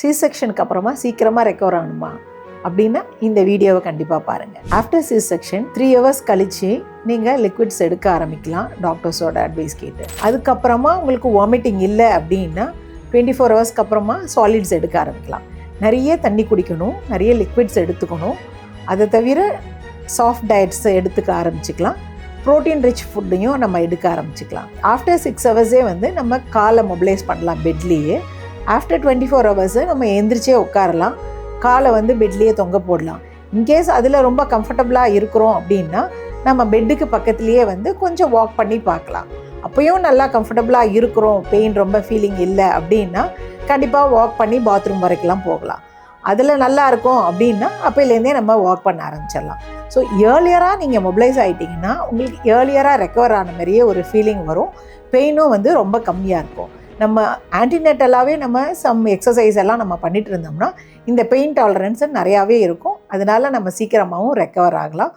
C செக்ஷனுக்கு அப்புறமா சீக்கிரமாக ரெக்கவர் ஆகணுமா? அப்படின்னா இந்த வீடியோவை கண்டிப்பாக பாருங்கள் after C section three hours கழித்து நீங்கள் லிக்விட்ஸ் எடுக்க ஆரம்பிக்கலாம் டாக்டர்ஸோட அட்வைஸ் கேட்டு. அதுக்கப்புறமா உங்களுக்கு வாமிட்டிங் இல்லை அப்படின்னா டுவெண்ட்டி ஃபோர் ஹவர்ஸ்க்கு அப்புறமா சாலிட்ஸ் எடுக்க ஆரம்பிக்கலாம். நிறைய தண்ணி குடிக்கணும் நிறைய லிக்விட்ஸ் எடுத்துக்கணும். அதை தவிர சாஃப்ட் டயட்ஸை எடுத்துக்க ஆரம்பிச்சுக்கலாம். ப்ரோட்டீன் ரிச் ஃபுட்டையும் நம்ம எடுக்க ஆரம்பிச்சுக்கலாம். ஆஃப்டர் சிக்ஸ் ஹவர்ஸே வந்து நம்ம காலை மொபிலைஸ் பண்ணலாம் பெட்லேயே ஆஃப்டர் டுவெண்ட்டி ஃபோர் ஹவர்ஸு நம்ம எந்திரிச்சே உட்காரலாம். காலை வந்து பெட்லேயே தொங்க போடலாம். இன்கேஸ் அதில் ரொம்ப கம்ஃபர்டபுளாக இருக்கிறோம் அப்படின்னா நம்ம பெட்டுக்கு பக்கத்துலேயே வந்து கொஞ்சம் வாக் பண்ணி பார்க்கலாம். அப்போயும் நல்லா கம்ஃபர்டபுளாக இருக்கிறோம். பெயின் ரொம்ப ஃபீலிங் இல்லை அப்படின்னா கண்டிப்பாக வாக் பண்ணி பாத்ரூம் வரைக்கும்லாம் போகலாம். அதில் நல்லா இருக்கும் அப்படின்னா அப்போலேருந்தே நம்ம வாக் பண்ண ஆரம்பிச்சிடலாம். ஸோ ஏர்லியராக நீங்கள் மொபிலைஸ் ஆகிட்டிங்கன்னா உங்களுக்கு ஏர்லியராக ரெக்கவர் ஆன மாதிரியே ஒரு ஃபீலிங் வரும். பெயினும் வந்து ரொம்ப கம்மியாக இருக்கும். நம்ம ஆன்டிநெட்டலாகவே நம்ம சம் எக்ஸசைஸ் எல்லாம் நம்ம பண்ணிட்டு இருந்தோம்னா இந்த பெயின் டாலரன்ஸு நிறையாவே இருக்கும். அதனால நம்ம சீக்கிரமாகவும் ரெக்கவர் ஆகலாம்.